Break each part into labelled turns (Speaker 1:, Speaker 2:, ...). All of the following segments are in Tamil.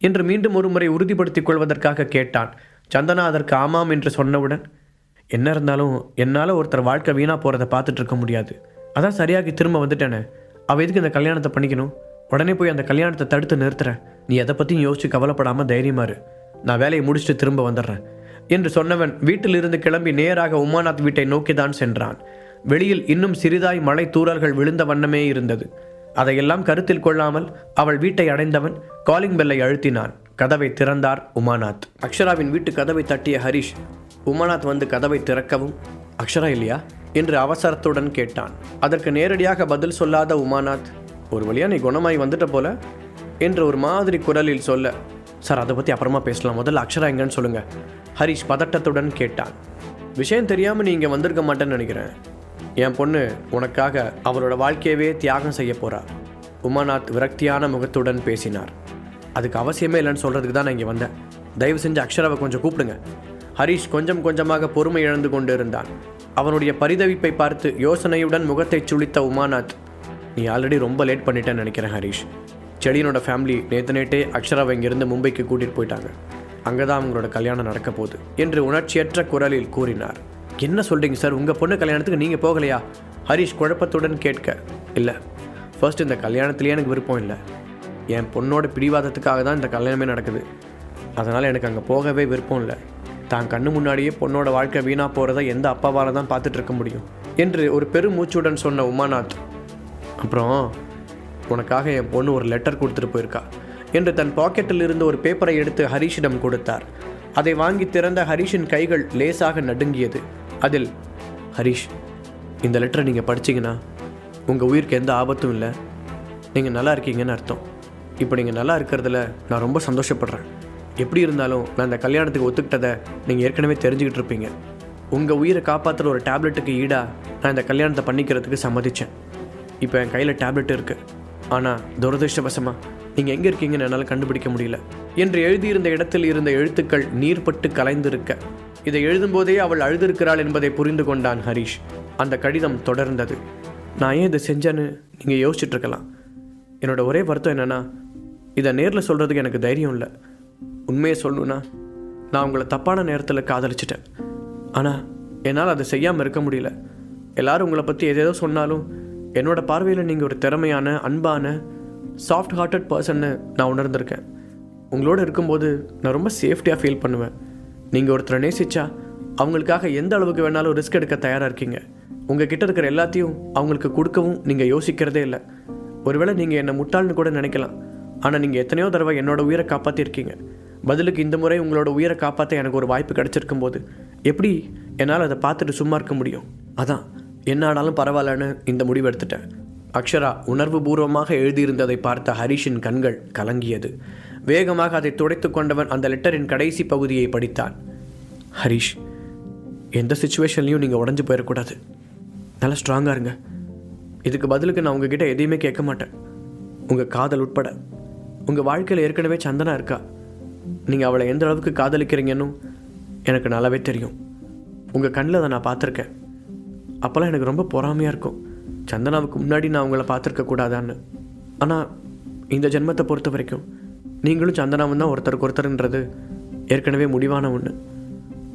Speaker 1: என்று மீண்டும் ஒருமுறை உறுதிப்படுத்திக் கொள்வதற்காக கேட்டான். சந்தனா அதற்கு ஆமாம் என்று சொன்னவுடன் என்ன இருந்தாலும் என்னால் ஒருத்தர் வாழ்க்கை வீணாக போகிறத பார்த்துட்டு இருக்க முடியாது. அதான் சரியாகி திரும்ப வந்துட்டேனே. அவள் எதுக்கு இந்த கல்யாணத்தை பண்ணிக்கணும்? உடனே போய் அந்த கல்யாணத்தை தடுத்து நிறுத்துறேன். நீ எதை பற்றியும் யோசிச்சு கவலைப்படாமல் தைரியமாறு இரு. நான் வேலையை முடிச்சுட்டு திரும்ப வந்துடுறேன் என்று சொன்னவன் வீட்டிலிருந்து கிளம்பி நேராக உமாநாத் வீட்டை நோக்கிதான் சென்றான். வெளியில் இன்னும் சிறிதாய் மழை தூறல்கள் விழுந்த வண்ணமே இருந்தது. அதையெல்லாம் கருத்தில் கொள்ளாமல் அவள் வீட்டை அடைந்தவன் காலிங் பெல்லை அழுத்தினான். கதவை திறந்தார் உமாநாத். அக்ஷராவின் வீட்டு கதவை தட்டிய ஹரிஷ் உமாநாத் வந்து கதவை திறக்கவும் அக்ஷரா இல்லையா? என்று அவசரத்துடன் கேட்டான். அதற்கு நேரடியாக பதில் சொல்லாத உமாநாத் ஒரு வழியா நீ குணமாய் வந்துட்ட போல? என்று ஒரு மாதிரி குரலில் சொல்ல சார் அதை பற்றி அப்புறமா பேசலாம். முதல்ல அக்ஷரா எங்கன்னு சொல்லுங்கள் ஹரிஷ் பதட்டத்துடன் கேட்டான். விஷயம் தெரியாமல் நீ இங்கே வந்திருக்க மாட்டேன்னு நினைக்கிறேன். என் பொண்ணு உனக்காக அவளோட வாழ்க்கையவே தியாகம் செய்ய போகிறா உமாநாத் விரக்தியான முகத்துடன் பேசினார். அதுக்கு அவசியமே இல்லைன்னு சொல்கிறதுக்கு தான் நான் இங்கே வந்தேன். தயவு செஞ்சு அக்ஷராவை கொஞ்சம் கூப்பிடுங்க. ஹரிஷ் கொஞ்சம் கொஞ்சமாக பொறுமை இழந்து கொண்டு இருந்தான் அவனுடைய பரிதவிப்பை பார்த்து யோசனையுடன் முகத்தை சுளித்த உமாநாத் நீ ஆல்ரெடி ரொம்ப லேட் பண்ணிட்டேன்னு நினைக்கிறேன் ஹரிஷ். செடியனோட ஃபேமிலி நேற்று நேட்டே அக்ஷராவை இங்கிருந்து மும்பைக்கு கூட்டிகிட்டு போயிட்டாங்க. அங்கே தான் அவங்களோட கல்யாணம் நடக்க போகுது என்று உணர்ச்சியற்ற குரலில் கூறினார். என்ன சொல்கிறீங்க சார்? உங்கள் பொண்ணு கல்யாணத்துக்கு நீங்கள் போகலையா? ஹரிஷ் குழப்பத்துடன் கேட்க இல்லை. ஃபர்ஸ்ட் இந்த கல்யாணத்துலேயே எனக்கு விருப்பம் இல்லை. என் பொண்ணோட பிடிவாதத்துக்காக தான் இந்த கல்யாணமே நடக்குது. அதனால் எனக்கு அங்கே போகவே விருப்பம் இல்லை. தான் கண்ணு முன்னாடியே பொண்ணோட வாழ்க்கை வீணாக போகிறத எந்த அப்பாவால் தான் பார்த்துட்டு இருக்க முடியும்? என்று ஒரு பெருமூச்சுடன் சொன்ன உமாநாத் அப்புறம் உனக்காக என் பொண்ணு ஒரு லெட்டர் கொடுத்துட்டு போயிருக்கா? என்று தன் பாக்கெட்டில் இருந்து ஒரு பேப்பரை எடுத்து ஹரிஷிடம் கொடுத்தார். அதை வாங்கி திறந்த ஹரிஷின் கைகள் லேசாக நடுங்கியது. அதில் ஹரிஷ் இந்த லெட்டரை நீங்கள் படிச்சீங்கன்னா உங்கள் உயிருக்கு எந்த ஆபத்தும் இல்லை. நீங்கள் நல்லா இருக்கீங்கன்னு அர்த்தம். இப்போ நீங்கள் நல்லா இருக்கிறதுல நான் ரொம்ப சந்தோஷப்படுறேன். எப்படி இருந்தாலும் நான் இந்த கல்யாணத்துக்கு ஒத்துக்கிட்டதை நீங்கள் ஏற்கனவே தெரிஞ்சுக்கிட்டு இருப்பீங்க. உங்கள் உயிரை காப்பாற்றுற ஒரு டேப்லெட்டுக்கு ஈடாக நான் இந்த கல்யாணத்தை பண்ணிக்கிறதுக்கு சம்மதித்தேன் இப்போ என் கையில் டேப்லெட் இருக்குது ஆனால் துரதிருஷ்டவசமாக நீங்கள் எங்கே இருக்கீங்கன்னு என்னால் கண்டுபிடிக்க முடியல. என்று எழுதியிருந்த இடத்தில் இருந்த எழுத்துக்கள் நீர்பட்டு கலைந்திருக்க. இதை எழுதும்போதே அவள் அழுதிருக்கிறாள் என்பதை புரிந்து கொண்டான் ஹரிஷ். அந்த கடிதம் தொடர்ந்தது. நான் ஏன் இதை செஞ்சேன்னு நீங்கள் யோசிச்சுட்ருக்கலாம் என்னோடய என்னோட ஒரே வருத்தம் என்னென்னா இதை நேரில் சொல்கிறதுக்கு எனக்கு தைரியம் இல்லை. உண்மையை சொல்லணுன்னா நான் உங்களை தப்பான நேரத்தில் காதலிச்சிட்டேன். ஆனால் என்னால் அதை செய்யாமல் இருக்க முடியல. எல்லாரும் உங்களை பற்றி எதேதோ சொன்னாலும் என்னோட பார்வையில் நீங்கள் ஒரு திறமையான அன்பான சாஃப்ட் ஹார்ட்டட் பர்சன்னு நான் உணர்ந்திருக்கேன். உங்களோட இருக்கும்போது நான் ரொம்ப சேஃப்டியாக ஃபீல் பண்ணுவேன். நீங்கள் ஒருத்தரை நேசிச்சா அவங்களுக்காக எந்த அளவுக்கு வேணாலும் ரிஸ்க் எடுக்க தயாராக இருக்கீங்க. உங்ககிட்ட இருக்கிற எல்லாத்தையும் அவங்களுக்கு கொடுக்கவும் நீங்கள் யோசிக்கிறதே இல்லை. ஒருவேளை நீங்கள் என்னை முட்டாள்னு கூட நினைக்கலாம். ஆனால் நீங்கள் எத்தனையோ தடவை என்னோடய உயிரை காப்பாற்றிருக்கீங்க பதிலுக்கு இந்த முறை உங்களோட உயிரை காப்பாற்ற எனக்கு ஒரு வாய்ப்பு கிடச்சிருக்கும் போது எப்படி என்னால் அதை பார்த்துட்டு சும்மா இருக்க முடியும்? அதான் என்ன ஆனாலும் பரவாயில்லன்னு இந்த முடிவு எடுத்துட்டேன். அக்ஷரா உணர்வு பூர்வமாக எழுதியிருந்ததை பார்த்த ஹரிஷின் கண்கள் கலங்கியது. வேகமாக அதை துடைத்து கொண்டவன் அந்த லெட்டரின் கடைசி பகுதியை படித்தான். ஹரிஷ் எந்த சுச்சுவேஷன்லையும் நீங்கள் உடஞ்சு போயிடக்கூடாது நல்லா ஸ்ட்ராங்காக இருங்க. இதுக்கு பதிலுக்கு நான் உங்ககிட்ட எதையுமே கேட்க மாட்டேன். உங்கள் காதல் உட்பட. உங்கள் வாழ்க்கையில் ஏற்கனவே சந்தனா இருக்கா? நீங்கள் அவளை எந்த அளவுக்கு காதலிக்கிறீங்கன்னு எனக்கு நல்லாவே தெரியும். உங்கள் கண்ணில் அதை நான் பார்த்துருக்கேன். அப்போல்லாம் எனக்கு ரொம்ப பொறாமையாக இருக்கும். சந்தனாவுக்கு முன்னாடி நான் உங்களை பார்த்துருக்க கூடாதான்னு. ஆனால் இந்த ஜென்மத்தை பொறுத்த வரைக்கும் நீங்களும் சந்தனாவும் தான் ஒருத்தருக்கு ஒருத்தர்ன்றது ஏற்கனவே முடிவான ஒன்று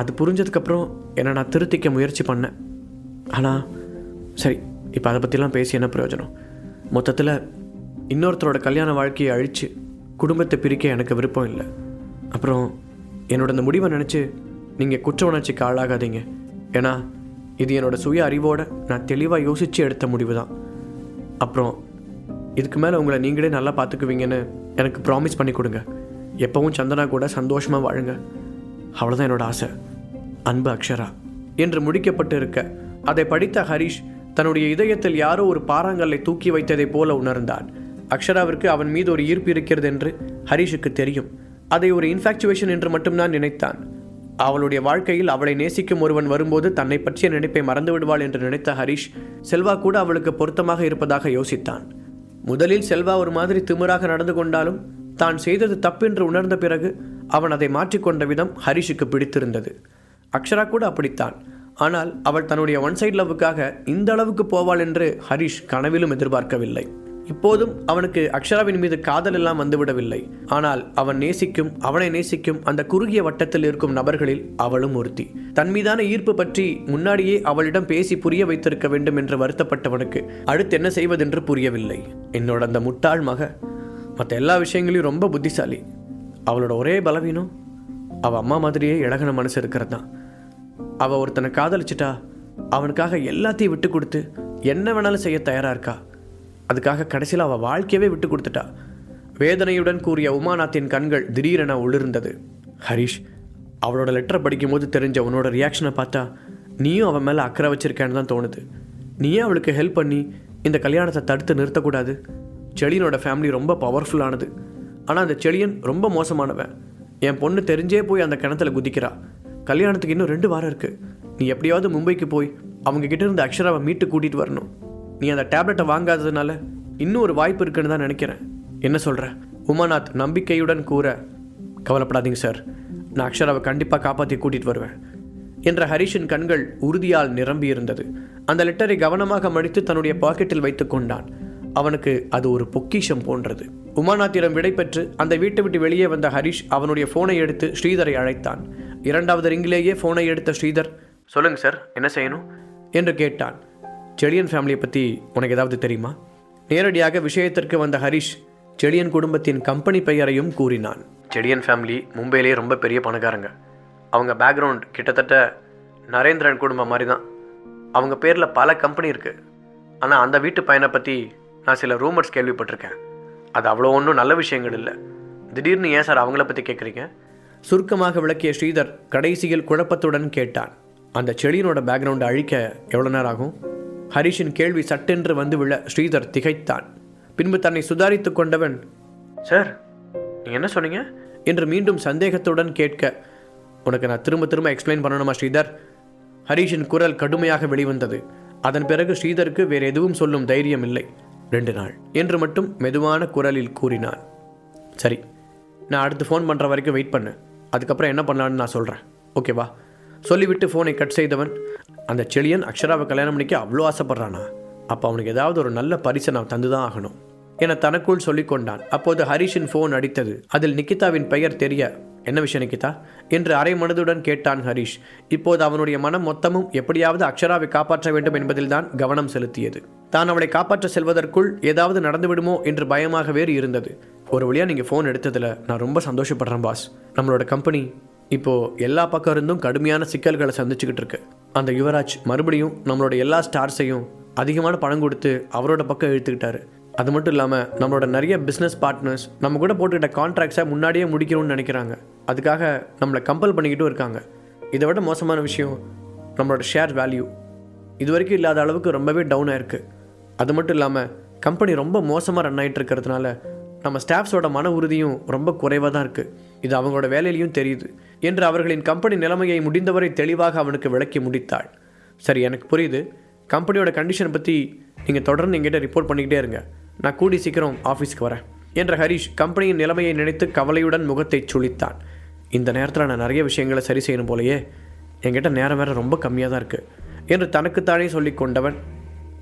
Speaker 1: அது புரிஞ்சதுக்கப்புறம் என்னை நான் திருத்திக்க முயற்சி பண்ணேன். ஆனால் சரி இப்போ அதை பற்றிலாம் பேசி என்ன பிரயோஜனம்? மொத்தத்தில் இன்னொருத்தரோட கல்யாண வாழ்க்கையை அழித்து குடும்பத்தை பிரிக்க எனக்கு விருப்பம் இல்லை. அப்புறம் என்னோட அந்த முடிவை நினச்சி நீங்கள் குற்ற உணர்ச்சிக்கு ஆளாகாதீங்க. ஏன்னா இது என்னோட சுய அறிவோடு நான் தெளிவாக யோசித்து எடுத்த முடிவு தான் அப்புறம் இதுக்கு மேலே உங்களை நீங்களே நல்லா பார்த்துக்குவீங்கன்னு எனக்கு ப்ராமிஸ் பண்ணி கொடுங்க. எப்பவும் சந்தனா கூட சந்தோஷமாக வாழுங்க. அவ்வளோதான் என்னோட ஆசை. அன்பு அக்ஷரா. என்று முடிக்கப்பட்டு இருக்க அதை படித்த ஹரிஷ் தன்னுடைய இதயத்தில் யாரோ ஒரு பாறாங்கல்லை தூக்கி வைத்ததைப் போல உணர்ந்தான். அக்ஷராவிற்கு அவன் மீது ஒரு ஈர்ப்பு இருக்கிறது என்று ஹரிஷுக்கு தெரியும். அதை ஒரு இன்ஃபாக்சுவேஷன் என்று மட்டும்தான் நினைத்தான். அவளுடைய வாழ்க்கையில் அவளை நேசிக்கும் ஒருவன் வரும்போது தன்னை பற்றிய நினைப்பை மறந்து விடுவாள் என்று நினைத்த ஹரிஷ் செல்வா கூட அவளுக்கு பொருத்தமாக இருப்பதாக யோசித்தான். முதலில் செல்வா ஒரு மாதிரி திமிராக நடந்து கொண்டாலும் தான் செய்தது தப்பென்று உணர்ந்த பிறகு அவன் அதை மாற்றிக்கொண்ட விதம் ஹரிஷுக்கு பிடித்திருந்தது. அக்ஷரா கூட அப்படித்தான். ஆனால் அவள் தன்னுடைய ஒன் சைட் லவ்வுக்காக இந்த அளவுக்கு போவாள் என்று ஹரிஷ் கனவிலும் எதிர்பார்க்கவில்லை. இப்போதும் அவனுக்கு அக்ஷராவின் மீது காதல் எல்லாம் வந்துவிடவில்லை. ஆனால் அவன் நேசிக்கும் அவனை நேசிக்கும் அந்த குறுகிய வட்டத்தில் இருக்கும் நபர்களில் அவளும் ஒருத்தி. தன் மீதான ஈர்ப்பு பற்றி முன்னாடியே அவளிடம் பேசி புரிய வைத்திருக்க வேண்டும் என்று வருத்தப்பட்டவனுக்கு அடுத்து என்ன செய்வதென்று புரியவில்லை. என்னோட அந்த முட்டாள் மக மற்ற எல்லா விஷயங்களையும் ரொம்ப புத்திசாலி. அவளோட ஒரே பலவீனம் அவள் அம்மா மாதிரியே இழகன மனசு இருக்கிறது. தான் அவள் ஒருத்தனை காதலிச்சிட்டா அவனுக்காக எல்லாத்தையும் விட்டு கொடுத்து என்ன வேணாலும் செய்ய தயாராக இருக்கா? அதுக்காக கடைசியில் அவள் வாழ்க்கையவே விட்டு கொடுத்துட்டா. வேதனையுடன் கூறிய உமாநாத்தின் கண்கள் திடீரென ஒளிர்ந்தது ஹரிஷ் அவளோட லெட்டரை படிக்கும்போது தெரிஞ்ச உன்னோட ரியாக்ஷனை பார்த்தா நீயும் அவன் மேலே அக்கறை வச்சிருக்கேன்னு தான் தோணுது. நீயே அவளுக்கு ஹெல்ப் பண்ணி இந்த கல்யாணத்தை தடுத்து நிறுத்தக்கூடாது? செழியனோட ஃபேமிலி ரொம்ப பவர்ஃபுல்லானது ஆனால் அந்த செழியன் ரொம்ப மோசமானவன். என் பொண்ணு தெரிஞ்சே போய் அந்த கிணத்துல குதிக்கிறா. கல்யாணத்துக்கு இன்னும் ரெண்டு வாரம் இருக்குது நீ எப்படியாவது மும்பைக்கு போய் அவங்க கிட்டேருந்து அக்ஷராவை மீட்டு கூட்டிகிட்டு வரணும். நீ அந்த டேப்லெட்டை வாங்காததுனால இன்னும் ஒரு வாய்ப்பு இருக்குன்னு தான் நினைக்கிறேன். என்ன சொல்கிற உமாநாத் நம்பிக்கையுடன் கூற கவலைப்படாதீங்க சார். நான் அக்ஷராவை கண்டிப்பாக காப்பாற்றி கூட்டிகிட்டு வருவேன். என்ற ஹரிஷின் கண்கள் உறுதியால் நிரம்பியிருந்தது அந்த லெட்டரை கவனமாக மடித்து தன்னுடைய பாக்கெட்டில் வைத்துக் கொண்டான். அவனுக்கு அது ஒரு பொக்கிஷம் போன்றது. உமாநாத்திடம் விடை பெற்று அந்த வீட்டை விட்டு வெளியே வந்த ஹரிஷ் அவனுடைய ஃபோனை எடுத்து ஸ்ரீதரை அழைத்தான். இரண்டாவது ரிங்கிலேயே ஃபோனை எடுத்த ஸ்ரீதர் சொல்லுங்க சார். என்ன செய்யணும்? என்று கேட்டான். செழியன் ஃபேமிலியை பற்றி உனக்கு ஏதாவது தெரியுமா? நேரடியாக விஷயத்திற்கு வந்த ஹரிஷ் செழியன் குடும்பத்தின் கம்பெனி பெயரையும் கூறினான். செழியன் ஃபேமிலி மும்பையிலேயே ரொம்ப பெரிய பணக்காரங்க. அவங்க பேக்ரவுண்ட் கிட்டத்தட்ட நரேந்திரன் குடும்பம் மாதிரி தான் அவங்க பேரில் பல கம்பெனி இருக்குது ஆனால் அந்த வீட்டு பையனை பற்றி நான் சில ரூமர்ஸ் கேள்விப்பட்டிருக்கேன். அது அவ்வளோ ஒன்றும் நல்ல விஷயங்கள் இல்லை. திடீர்னு ஏன் சார் அவங்கள பற்றி கேட்குறீங்க சுருக்கமாக விளக்கிய ஸ்ரீதர் கடைசியில் குழப்பத்துடன் கேட்டான். அந்த செடியினோட பேக்ரவுண்டை அழிக்க எவ்வளோ நேரம் ஆகும்? ஹரிஷின் கேள்வி சட்டென்று வந்து விழ ஸ்ரீதர் திகைத்தான். பின்பு தன்னை சுதாரித்து கொண்டவன் சார் நீங்கள் என்ன சொன்னீங்க? என்று மீண்டும் சந்தேகத்துடன் கேட்க உனக்கு நான் திரும்ப திரும்ப எக்ஸ்பிளைன் பண்ணணுமா ஸ்ரீதர்? ஹரிஷின் குரல் கடுமையாக வெளிவந்தது. அதன் பிறகு ஸ்ரீதருக்கு வேறு எதுவும் சொல்லும் தைரியம் இல்லை. ரெண்டு நாள் என்று மட்டும் மெதுவான குரலில் கூறினான். சரி நான் அடுத்து ஃபோன் பண்ணுற வரைக்கும் வெயிட் பண்ணு. அதுக்கப்புறம் என்ன பண்ணலான்னு நான் சொல்கிறேன் ஓகேவா சொல்லிவிட்டு ஃபோனை கட் செய்தவன். அந்த செழியன் அக்ஷராவை கல்யாணம் பண்ணிக்க அவ்வளோ ஆசைப்படுறானா? அப்போ அவனுக்கு ஏதாவது ஒரு நல்ல பரிசை நான் தந்து தான் ஆகணும். என தனக்குள் சொல்லிக்கொண்டான் அப்போது ஹரிஷின் ஃபோன் அடித்தது. அதில் நிக்கிதாவின் பெயர் தெரிய என்ன விஷயம் நிக்கிதா? என்று அரை மனதுடன் கேட்டான் ஹரிஷ். இப்போது அவனுடைய மனம் மொத்தமும் எப்படியாவது அக்ஷராவை காப்பாற்ற வேண்டும் என்பதில்தான் கவனம் செலுத்தியது. தான் அவளை காப்பாற்ற செல்வதற்குள் ஏதாவது நடந்துவிடுமோ? என்று பயமாக வேறு இருந்தது. ஒரு வழியாக நீங்கள் ஃபோன் எடுத்ததில் நான் ரொம்ப சந்தோஷப்படுறேன் பாஸ் நம்மளோட கம்பெனி இப்போது எல்லா பக்கம் இருந்தும் கடுமையான சிக்கல்களை சந்திச்சுக்கிட்டு இருக்கு. அந்த யுவராஜ் மறுபடியும் நம்மளோட எல்லா ஸ்டார்ஸையும் அதிகமான பணம் கொடுத்து அவரோட பக்கம் இழுத்துக்கிட்டாரு. அது மட்டும் இல்லாமல் நம்மளோட நிறைய பிஸ்னஸ் பார்ட்னர்ஸ் நம்ம கூட போட்டுக்கிட்ட கான்ட்ராக்ட்ஸை முன்னாடியே முடிக்கணும்னு நினைக்கிறாங்க. அதுக்காக நம்மளை கம்பல் பண்ணிக்கிட்டும் இருக்காங்க. இதை விட மோசமான விஷயம் நம்மளோட ஷேர் வேல்யூ இது வரைக்கும் இல்லாத அளவுக்கு ரொம்பவே டவுன் ஆயிருக்கு அது மட்டும் இல்லாமல் கம்பெனி ரொம்ப மோசமாக ரன் ஆகிட்டு இருக்கிறதுனால நம்ம ஸ்டாஃப்ஸோட மன உறுதியும் ரொம்ப குறைவாக தான் இருக்குது இது அவங்களோட வேலையிலையும் தெரியுது என்று அவர்களின் கம்பெனி நிலைமையை முடிந்தவரை தெளிவாக அவனுக்கு விளக்கி முடித்தாள். சரி எனக்கு புரியுது. கம்பெனியோட கண்டிஷனை பற்றி நீங்கள் தொடர்ந்து எங்கிட்ட ரிப்போர்ட் பண்ணிக்கிட்டே இருங்க. நான் கூடி சீக்கிரம் ஆஃபீஸ்க்கு வரேன் என்ற ஹரிஷ் கம்பெனியின் நிலைமையை நினைத்து கவலையுடன் முகத்தை சுழித்தான். இந்த நேரத்தில் நான் நிறைய விஷயங்களை சரி செய்யணும் போலயே என்கிட்ட நேரம் வேற ரொம்ப கம்மியாக தான் இருக்குது என்று தனக்குத்தானே சொல்லி கொண்டவன்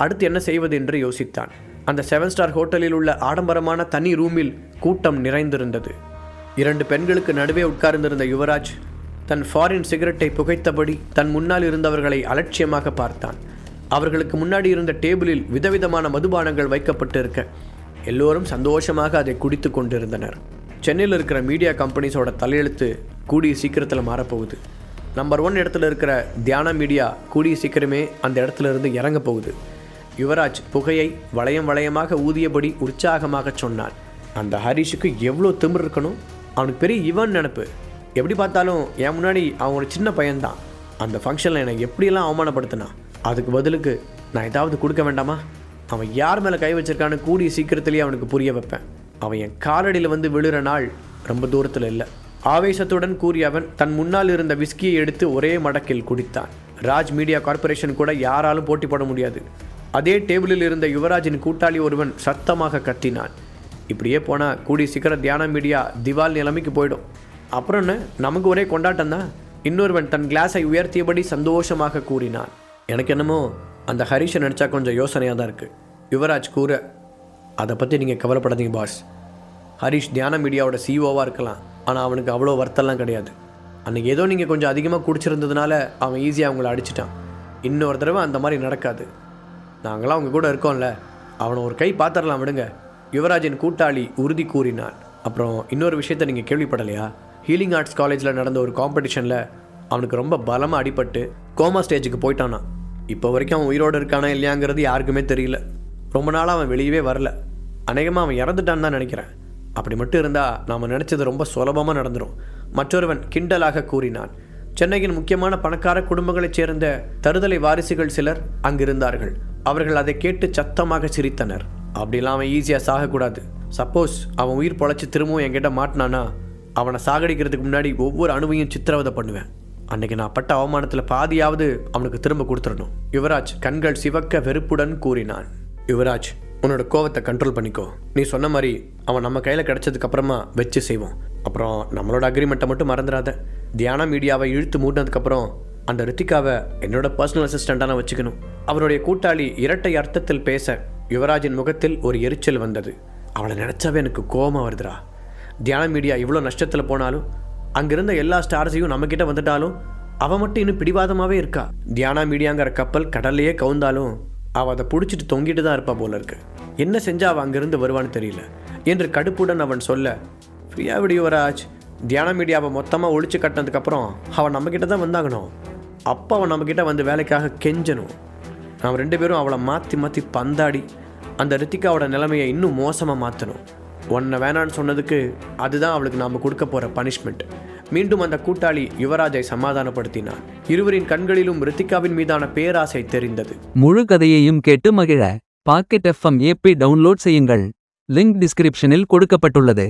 Speaker 1: அடுத்து என்ன செய்வது என்று யோசித்தான். அந்த செவன் ஸ்டார் ஹோட்டலில் உள்ள ஆடம்பரமான தனி ரூமில் கூட்டம் நிறைந்திருந்தது. இரண்டு பெண்களுக்கு நடுவே உட்கார்ந்திருந்த யுவராஜ் தன் ஃபாரின் சிகரெட்டை புகைத்தபடி தன் முன்னால் இருந்தவர்களை அலட்சியமாக பார்த்தான். அவர்களுக்கு முன்னாடி இருந்த டேபிளில் விதவிதமான மதுபானங்கள் வைக்கப்பட்டு இருக்க எல்லோரும் சந்தோஷமாக அதை குடித்து கொண்டிருந்தனர். சென்னையில் இருக்கிற மீடியா கம்பெனிஸோட தலையெழுத்து கூடிய சீக்கிரத்தில் மாறப்போகுது. நம்பர் ஒன் இடத்துல இருக்கிற தியான மீடியா கூடிய சீக்கிரமே அந்த இடத்துல இருந்து இறங்க போகுது. யுவராஜ் புகையை வளையம் வளையமாக ஊதியபடி உற்சாகமாக சொன்னான். அந்த ஹரிஷுக்கு எவ்வளோ திமிர் இருக்கணும்? அவனுக்கு பெரிய இவன் நினப்பு. எப்படி பார்த்தாலும் என் முன்னாடி அவன் ஒரு சின்ன பையன்தான். அந்த ஃபங்க்ஷனில் என்னை எப்படியெல்லாம் அவமானப்படுத்தினான்? அதுக்கு பதிலுக்கு நான் ஏதாவது கொடுக்க வேண்டாமா? அவன் யார் மேலே கை வச்சிருக்கான்னு கூடிய சீக்கிரத்திலேயே அவனுக்கு புரிய வைப்பேன். அவன் என் காலடியில் வந்து விழுற நாள் ரொம்ப தூரத்தில் இல்லை. ஆவேசத்துடன் கூறிய அவன் தன் முன்னால் இருந்த விஸ்கியை எடுத்து ஒரே மடக்கில் குடித்தான். ராஜ் மீடியா கார்ப்பரேஷன் கூட யாராலும் போட்டி போட முடியாது. அதே டேபிளில் இருந்த யுவராஜின் கூட்டாளி ஒருவன் சத்தமாக கத்தினான். இப்படியே போனால் கூடி சீக்கிரம் தியான மீடியா திவால் நிலைமைக்கு போயிடும். அப்புறம் என்ன? நமக்கு ஒரே கொண்டாட்டம் தான். இன்னொருவன் தன் கிளாஸை உயர்த்தியபடி சந்தோஷமாக கூறினான். எனக்கு என்னமோ அந்த ஹரிஷை நினச்சா கொஞ்சம் யோசனையாக தான் இருக்குது யுவராஜ் கூற அதை பற்றி நீங்கள் கவலைப்படாதீங்க பாஸ் ஹரிஷ் தியான மீடியாவோட சிஓவாக இருக்கலாம். ஆனால் அவனுக்கு அவ்வளோ வருத்தம்லாம் கிடையாது. அன்றைக்கி ஏதோ நீங்கள் கொஞ்சம் அதிகமாக குடிச்சிருந்ததுனால அவன் ஈஸியாக அவங்கள அடிச்சிட்டான். இன்னொரு தடவை அந்த மாதிரி நடக்காது. நாங்களாம் அவங்க கூட இருக்கோம்ல. அவனை ஒரு கை பார்த்துடலாம் விடுங்க. யுவராஜின் கூட்டாளி உறுதி கூறினான் அப்புறம் இன்னொரு விஷயத்த நீங்கள் கேள்விப்படலையா? ஹீலிங் ஆர்ட்ஸ் காலேஜில் நடந்த ஒரு காம்படிஷனில் அவனுக்கு ரொம்ப பலமாக அடிபட்டு கோமா ஸ்டேஜுக்கு போயிட்டானா இப்போ வரைக்கும் அவன் உயிரோடு இருக்கானா இல்லையாங்கிறது யாருக்குமே தெரியல. ரொம்ப நாளாக அவன் வெளியவே வரல. அநேகமாக அவன் இறந்துட்டான்னு தான் நினைக்கிறேன். அப்படி மட்டும் இருந்தால் நாம் நினச்சது ரொம்ப சுலபமாக நடந்துடும் மற்றொருவன் கிண்டலாக கூறினான். சென்னையின் முக்கியமான பணக்கார குடும்பங்களைச் சேர்ந்த தருதலை வாரிசுகள் சிலர் அங்கிருந்தார்கள். அவர்கள் அதை கேட்டு சத்தமாக சிரித்தனர். அப்படிலாம் அவன் ஈஸியாக சாகக்கூடாது. சப்போஸ் அவன் உயிர் பொழைச்சி திரும்பவும் என்கிட்ட மாட்டினானா அவனை சாகடிக்கிறதுக்கு முன்னாடி ஒவ்வொரு அணுவையும் சித்திரவதை பண்ணுவேன். அன்னைக்கு நான் பட்ட அவமானத்தில் பாதியாவது அவனுக்கு திரும்ப கொடுத்துடணும். யுவராஜ் கண்கள் சிவக்க வெறுப்புடன் கூறினான். யுவராஜ் உன்னோட கோவத்தை கண்ட்ரோல் பண்ணிக்கோ. நீ சொன்ன மாதிரி அவன் நம்ம கையில் கிடைச்சதுக்கு அப்புறமா வச்சு செய்வோம். அப்புறம் நம்மளோட அக்ரிமெண்ட்டை மட்டும் மறந்துடாத தியான மீடியாவை இழுத்து மூட்டினதுக்கப்புறம் அந்த ரித்திகாவை என்னோட பர்சனல் அசிஸ்டண்ட்டாக நான் வச்சுக்கணும். அவருடைய கூட்டாளி இரட்டை அர்த்தத்தில் பேச யுவராஜின் முகத்தில் ஒரு எரிச்சல் வந்தது. அவளை நினச்சாவே எனக்கு கோபமாக வருதுடா. தியான மீடியா இவ்வளோ நஷ்டத்தில் போனாலும் அங்கிருந்த எல்லா ஸ்டார்ஸையும் நம்மக்கிட்ட வந்துட்டாலும் அவன் மட்டும் இன்னும் பிடிவாதமாகவே இருக்கா. தியானா மீடியாங்கிற கப்பல் கடல்லையே கவுந்தாலும் அவள் அதை பிடிச்சிட்டு தொங்கிட்டு தான் இருப்பா போல இருக்கு. என்ன செஞ்சா அவள் அங்கிருந்து வருவான்னு தெரியல. என்று கடுப்புடன் அவன் சொல்ல ஃப்ரீயாக விடு யுவராஜ். தியான மீடியாவை மொத்தமாக ஒழிச்சு கட்டினதுக்கப்புறம் அவன் நம்மக்கிட்ட தான் வந்தாகணும். அப்போ அவன் நம்மக்கிட்ட வந்து வேலைக்காக கெஞ்சணும். நாம் ரெண்டு பேரும் அவளை மாற்றி மாற்றி பந்தாடி அந்த ரித்திகாவோட நிலைமையை இன்னும் மோசமாக மாற்றணும் உன்னை வேணான்னு சொன்னதுக்கு அதுதான் அவளுக்கு நாம் கொடுக்க போகிற பனிஷ்மெண்ட் மீண்டும் அந்த கூட்டாளி யுவராஜை சமாதானப்படுத்தினான் இருவரின் கண்களிலும் ரித்திகாவின் மீதான பேராசை தெரிந்தது.
Speaker 2: முழு கதையையும் கேட்டு மகிழ. பாக்கெட் எஃப்எம் ஏபி டவுன்லோட் செய்யுங்கள். லிங்க் டிஸ்கிரிப்ஷனில் கொடுக்கப்பட்டுள்ளது.